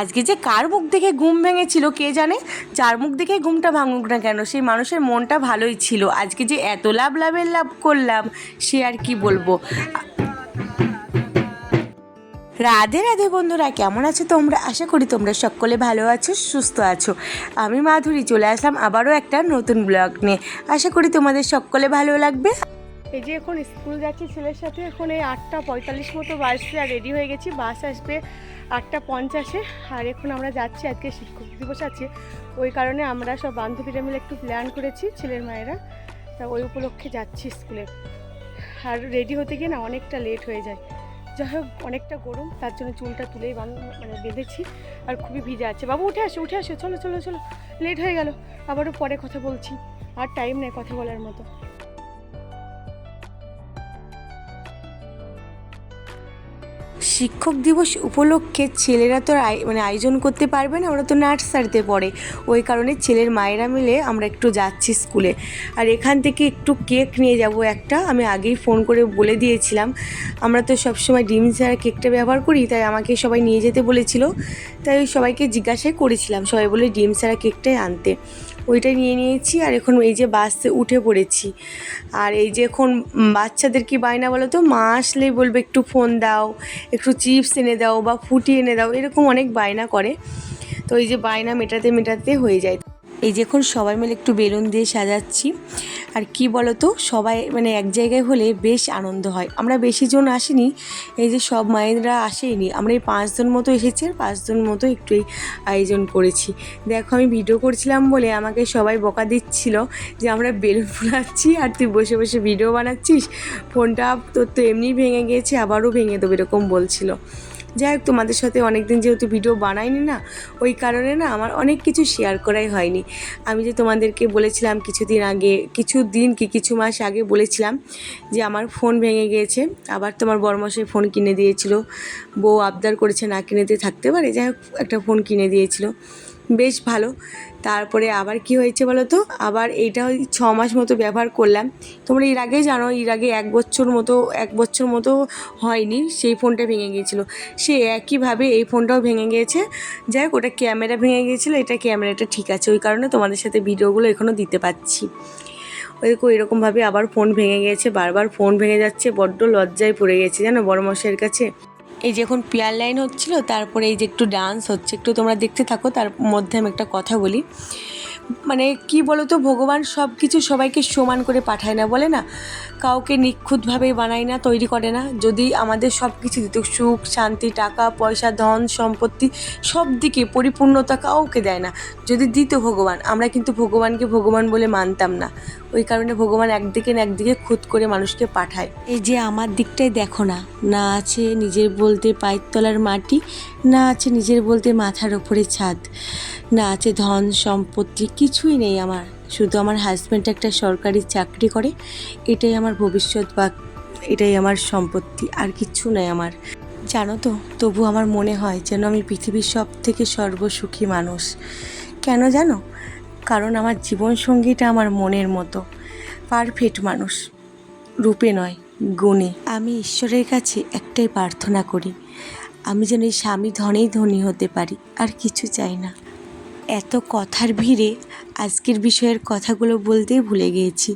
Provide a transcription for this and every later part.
আজকে যে কার মুখ দেখে ঘুম ভেঙেছিল কে জানে? যার মুখ দেখে ঘুমটা ভাঙুক না কেন, সেই মানুষের মনটা ভালোই ছিল। আজকে যে এত লাভ, লাভের লাভ করলাম, সে আর কি বলব? রাধে রাধে বন্ধুরা, কেমন আছো তোমরা? আশা করি তোমরা সকলে ভালো আছো, সুস্থ আছো। আমি মাধুরী, চলে আসলাম আবারও একটা নতুন ব্লগ নিয়ে। আশা করি তোমাদের সকলে ভালো লাগবে। এই যে এখন স্কুল যাচ্ছি ছেলের সাথে, এখন এই আটটা পঁয়তাল্লিশ মতো বাসে আর রেডি হয়ে গেছি। বাস আসবে আটটা পঞ্চাশে। আর এখন আমরা যাচ্ছি, আজকে শিক্ষক দিবস আছে। ওই কারণে আমরা সব বান্ধবীরা মিলে একটু প্ল্যান করেছি ছেলের মায়েরা। তা ওই উপলক্ষে যাচ্ছি স্কুলে। আর রেডি হতে গিয়ে না অনেকটা লেট হয়ে যায়। যাই হোক, অনেকটা গরম, তার জন্য চুলটা তুলেই মানে বেঁধেছি। আর খুবই ভিজে আছে। বাবু, উঠে আসো উঠে আসো, চলো চলো চলো। লেট হয়ে গেল। আবারও পরে কথা বলছি। আর টাইম নেই কথা বলার মতো। শিক্ষক দিবস উপলক্ষে ছেলেরা তো মানে আয়োজন করতে পারবে না, ওরা তো নার্সারিতে পড়ে। ওই কারণে ছেলের মায়েরা মিলে আমরা একটু যাচ্ছি স্কুলে। আর এখান থেকে একটু কেক নিয়ে যাব একটা, আমি আগেই ফোন করে বলে দিয়েছিলাম। আমরা তো সবসময় ডিম ছাড়া কেকটা ব্যবহার করি, তাই আমাকে সবাই নিয়ে যেতে বলেছিল। তাই সবাইকে জিজ্ঞাসাই করেছিলাম, সবাই বলে ডিম ছাড়া কেকটাই আনতে। ওইটাই নিয়ে নিয়েছি আর এখন এই যে বাসে উঠে পড়েছি। আর এই যে এখন বাচ্চাদের কি বায়না বলো তো মা আসলেই বলবে, একটু ফোন দাও, একটু চিপস এনে দাও বা ফুটি এনে দাও। এরকম অনেক বায়না করে। তো এই যে বায়না মেটাতে মেটাতে হয়ে যায়। এই যে এখন সবাই মিলে একটু বেলুন দিয়ে সাজাচ্ছি। আর কি বলো তো সবাই মানে এক জায়গায় হলে বেশ আনন্দ হয়। আমরা বেশি জন আসিনি, এই যে সব মায়েরা আসেনি। আমরা এই পাঁচজন মতো এসেছি আর পাঁচজন মতো একটু এই আয়োজন করেছি। দেখো আমি ভিডিও করছিলাম বলে আমাকে সবাই বকা দিচ্ছিল যে আমরা বেলুন ফুলাচ্ছি আর তুই বসে বসে ভিডিও বানাচ্ছিস। ফোনটা তোর তো এমনি ভেঙে গিয়েছে, আবারও ভেঙে দেবো এরকম বলছিল। যাই হোক তোমাদের সাথে অনেক দিন যেহেতু ভিডিও বানাইনি না, ওই কারণে না আমার অনেক কিছু শেয়ার করাই হয়নি। আমি যে তোমাদেরকে বলেছিলাম কিছুদিন আগে, কিছু দিন কি কিছু মাস আগে বলেছিলাম যে আমার ফোন ভেঙে গিয়েছে, আবার তোমার বড়মশাই ফোন কিনে দিয়েছিল। বউ আবদার করেছে না কিনে দিয়ে থাকতে পারে যাই হোক একটা ফোন কিনে দিয়েছিল। বেশ ভালো। তারপরে আবার কি হয়েছে বলো তো আবার এইটা ওই ছ মাস মতো ব্যবহার করলাম। তোমরা এর আগে জানো, এর আগে এক বছর মতো, এক বছর মতো হয়নি, সেই ফোনটা ভেঙে গিয়েছিল। সে একইভাবে এই ফোনটাও ভেঙে গিয়েছে। যাই হোক, ওটা ক্যামেরা ভেঙে গিয়েছিল, এটা ক্যামেরাটা ঠিক আছে। ওই কারণে তোমাদের সাথে ভিডিওগুলো এখনও দিতে পাচ্ছি ওই দেখো, এরকমভাবে আবার ফোন ভেঙে গেছে বারবার ফোন ভেঙে যাচ্ছে, বড্ড লজ্জায় পড়ে গেছে। জানো, বড় মশাইয়ের কাছে? এই যে এখন পিয়ার লাইন হচ্ছিল, তারপরে এই যে একটু ডান্স হচ্ছে, একটু তোমরা দেখতে থাকো, তার মধ্যে আমি একটা কথা বলি। মানে কি বলো তো ভগবান সব কিছু সবাইকে সমান করে পাঠায় না, বলে না? কাউকে নিখুঁতভাবে বানায় না, তৈরি করে না। যদি আমাদের সব কিছু দিত, সুখ, শান্তি, টাকা, পয়সা, ধন, সম্পত্তি, সব দিকে পরিপূর্ণতা কাউকে দেয় না। যদি দিত ভগবান, আমরা কিন্তু ভগবানকে ভগবান বলে মানতাম না। ওই কারণে ভগবান একদিকে না একদিকে খুদ করে মানুষকে পাঠায়। এই যে আমার দিকটাই দেখো না না আছে নিজের বলতে পায়ের তলার মাটি না আছে নিজের বলতে মাথার ওপরে ছাদ। না আছে ধন, সম্পত্তি, কিছুই নেই আমার। শুধু আমার হাজব্যান্ড একটা সরকারি চাকরি করে, এটাই আমার ভবিষ্যৎ বা এটাই আমার সম্পত্তি, আর কিচ্ছু নেই আমার। জানো তো, তবু আমার মনে হয় যেন আমি পৃথিবীর সব থেকে সর্বসুখী মানুষ। কেন জানো? কারণ আমার জীবনসঙ্গীটা আমার মনের মতো। পারফেক্ট মানুষ। রূপে নয়, গুণে। আমি ঈশ্বরের কাছে একটাই প্রার্থনা করি। আমি যেন এই স্বামী ধনেই ধনী হতে পারি, আর কিছু চাই না। এত কথার ভিড়ে আজকের বিষয়ের কথাগুলো বলতেই ভুলে গিয়েছি।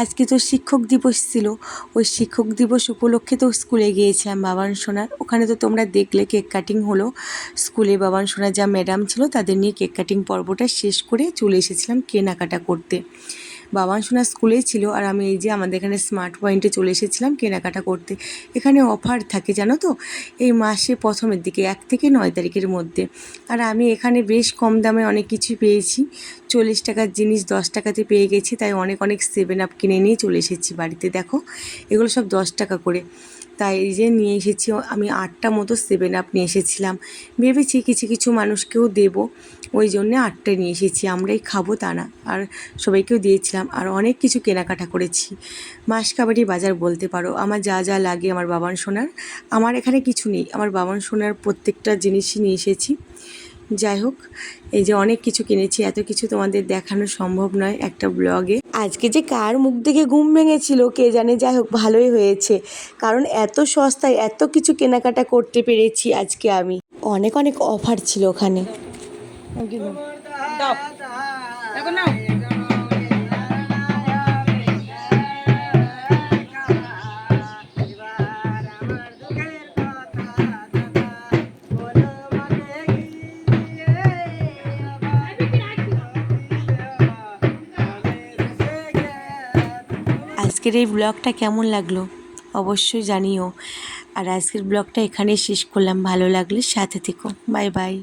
আজকে তো শিক্ষক দিবস ছিল, ওই শিক্ষক দিবস উপলক্ষে তো স্কুলে গিয়েছিলাম বাবান সোনার। ওখানে তো তোমরা দেখলে কেক কাটিং হলো। স্কুলে বাবান সোনার যা ম্যাডাম ছিল, তাদের নিয়ে কেক কাটিং পর্বটা শেষ করে চলে এসেছিলাম কেনাকাটা করতে। বাবান সোনা স্কুলেই ছিল আর আমি এই যে আমাদের এখানে স্মার্ট পয়েন্টে চলে এসেছিলাম কেনাকাটা করতে। এখানে অফার থাকে, জানো তো? এই মাসে প্রথমের দিকে, এক থেকে নয় তারিখের মধ্যে। আর আমি এখানে বেশ কম দামে অনেক কিছু পেয়েছি। চল্লিশ টাকার জিনিস দশ টাকাতে পেয়ে গেছি, তাই অনেক অনেক সেভেন আপ কিনে নিয়ে চলে এসেছি বাড়িতে। দেখো, এগুলো সব দশ টাকা করে। তাই এই যে নিয়ে এসেছি, আমি আটটা মতো সেভেন আপ নিয়ে এসেছিলাম। ভেবেছি কিছু কিছু মানুষকেও দেব। ওই জন্যে আটটা নিয়ে এসেছি, আমরাই খাব তা না। আর সবাইকেও দিয়েছিলাম। আর অনেক কিছু কেনাকাটা করেছি। মাসকাবাড়ি বাজার বলতে পারো। আমার যা যা লাগে আমার বাবান সোনার। আমার এখানে কিছু নেই। আমার বাবান সোনার প্রত্যেকটা জিনিসই নিয়ে এসেছি। যাই হোক, এই যে অনেক কিছু কিনেছি, এত কিছু তোমাদের দেখানো সম্ভব নয় একটা ব্লগে। আজকে যে কার মুখ দেখে ঘুম ভেঙেছিল, কে জানে, যাই হোক, ভালোই হয়েছে। কারণ এত সস্তায় এত কিছু কেনাকাটা করতে পেরেছি আজকে আমি। অনেক অনেক অফার ছিল ওখানে। আজকের এই ব্লগটা কেমন লাগল অবশ্যই জানিও। আর আজকের ব্লগটা এখানেই শেষ করলাম। ভালো লাগলে সাথে থেকো। Bye bye.